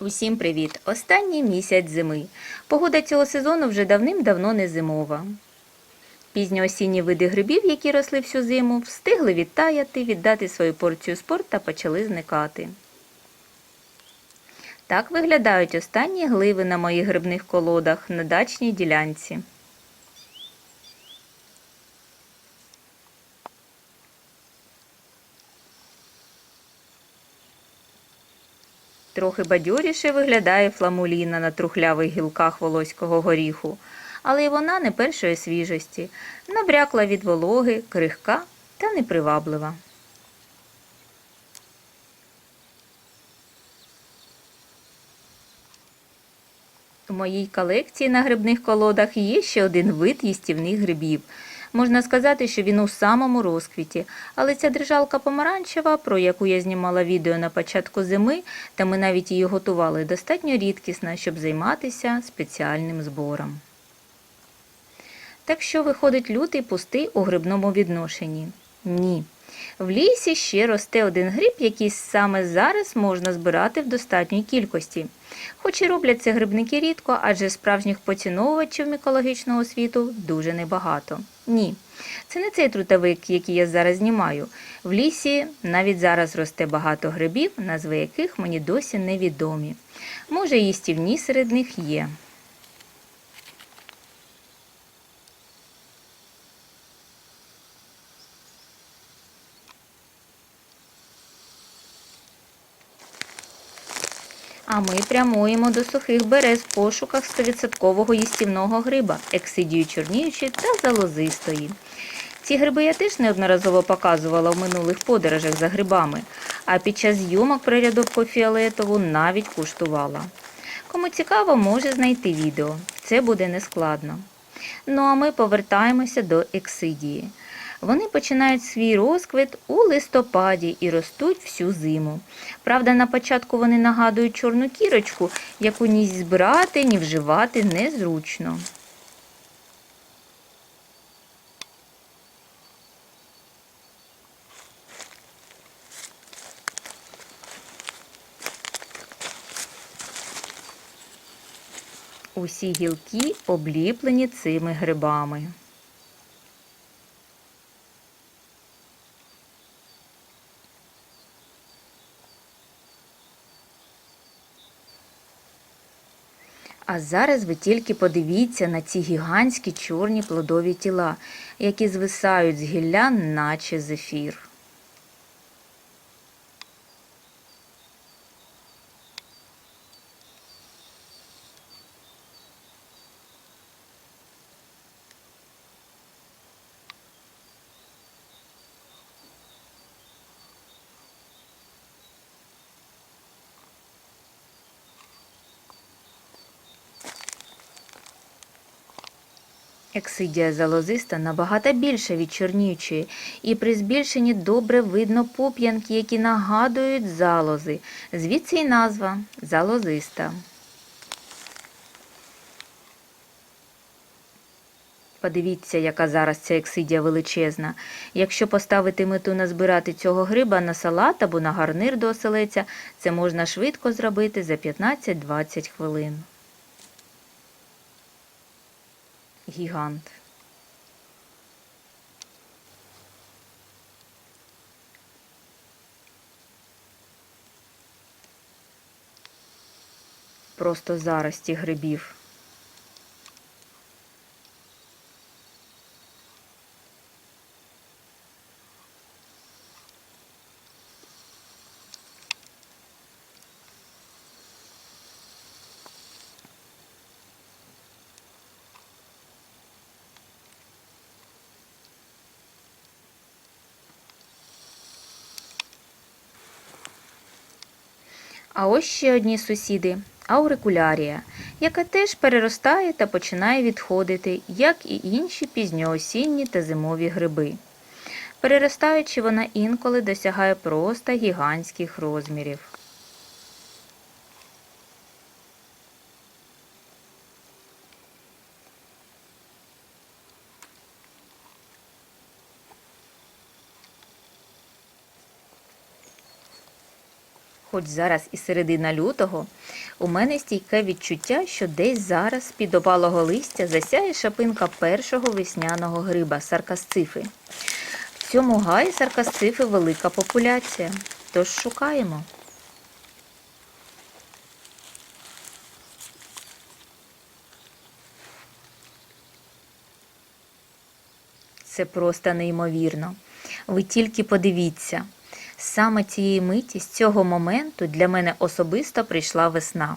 Усім привіт! Останній місяць зими. Погода цього сезону вже давним-давно не зимова. Пізньоосінні види грибів, які росли всю зиму, встигли відтаяти, віддати свою порцію спорт та почали зникати. Так виглядають останні гливи на моїх грибних колодах на дачній ділянці. Трохи бадьоріше виглядає фламуліна на трухлявих гілках волоського горіху, але й вона не першої свіжості, набрякла від вологи, крихка та неприваблива. У моїй колекції на грибних колодах є ще один вид їстівних грибів. Можна сказати, що він у самому розквіті, але ця держалка помаранчева, про яку я знімала відео на початку зими, та ми навіть її готували, достатньо рідкісна, щоб займатися спеціальним збором. Так що виходить лютий пустий у грибному відношенні? Ні. В лісі ще росте один гриб, який саме зараз можна збирати в достатній кількості. Хоч і роблять це грибники рідко, адже справжніх поціновувачів мікологічного світу дуже небагато. Ні, це не цей трутовик, який я зараз знімаю. В лісі навіть зараз росте багато грибів, назви яких мені досі невідомі. Може, їстівні серед них є. А ми прямуємо до сухих берез в пошуках 100% їстівного гриба, ексидію чорніючої та залозистої. Ці гриби я теж неодноразово показувала в минулих подорожах за грибами, а під час зйомок про рядок фіолетову навіть куштувала. Кому цікаво, може знайти відео. Це буде нескладно. Ну а ми повертаємося до ексидії. Вони починають свій розквіт у листопаді і ростуть всю зиму. Правда, на початку вони нагадують чорну кірочку, яку ні збирати, ні вживати незручно. Усі гілки обліплені цими грибами. А зараз ви тільки подивіться на ці гігантські чорні плодові тіла, які звисають з гілля, наче зефір. Ексидія залозиста набагато більша від чорнючої, і при збільшенні добре видно пуп'янки, які нагадують залози. Звідси й назва залозиста. Подивіться, яка зараз ця ексидія величезна. Якщо поставити мету назбирати цього гриба на салат або на гарнир до оселеця, це можна швидко зробити за 15-20 хвилин. Гігант. Просто зарості грибів. А ось ще одні сусіди аурикулярія, яка теж переростає та починає відходити, як і інші пізньоосінні та зимові гриби. Переростаючи, вона інколи досягає просто гігантських розмірів. Хоч зараз і середина лютого, у мене стійке відчуття, що десь зараз з-під опалого листя засяє шапинка першого весняного гриба саркасцифи. В цьому гаї саркасцифи велика популяція, тож шукаємо. Це просто неймовірно. Ви тільки подивіться. Саме цієї миті, з цього моменту для мене особисто прийшла весна.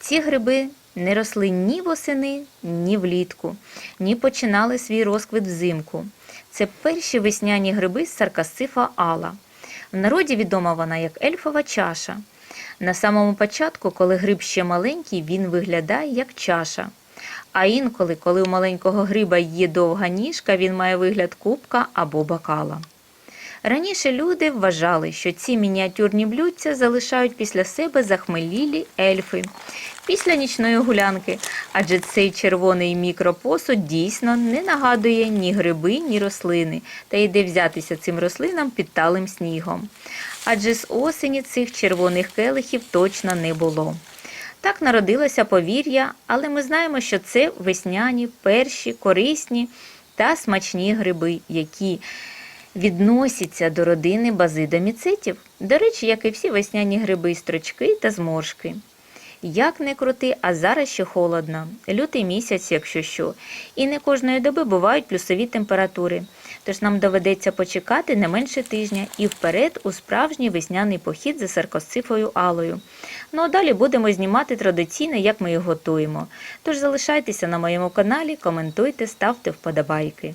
Ці гриби не росли ні восени, ні влітку, ні починали свій розквіт взимку. Це перші весняні гриби з саркасцифа Алла. В народі відома вона як ельфова чаша. На самому початку, коли гриб ще маленький, він виглядає як чаша. А інколи, коли у маленького гриба є довга ніжка, він має вигляд кубка або бокала. Раніше люди вважали, що ці мініатюрні блюдця залишають після себе захмелілі ельфи після нічної гулянки, адже цей червоний мікропосуд дійсно не нагадує ні гриби, ні рослини, та йде взятися цим рослинам під талим снігом. Адже з осені цих червоних келихів точно не було. Так народилося повір'я, але ми знаємо, що це весняні, перші, корисні та смачні гриби, які відносяться до родини базидоміцитів, до речі, як і всі весняні гриби, строчки та зморшки. Як не крути, а зараз ще холодно, лютий місяць, якщо що, і не кожної доби бувають плюсові температури. Тож нам доведеться почекати не менше тижня і вперед у справжній весняний похід за саркосцифою алою. Ну а далі будемо знімати традиційно, як ми їх готуємо. Тож залишайтеся на моєму каналі, коментуйте, ставте вподобайки.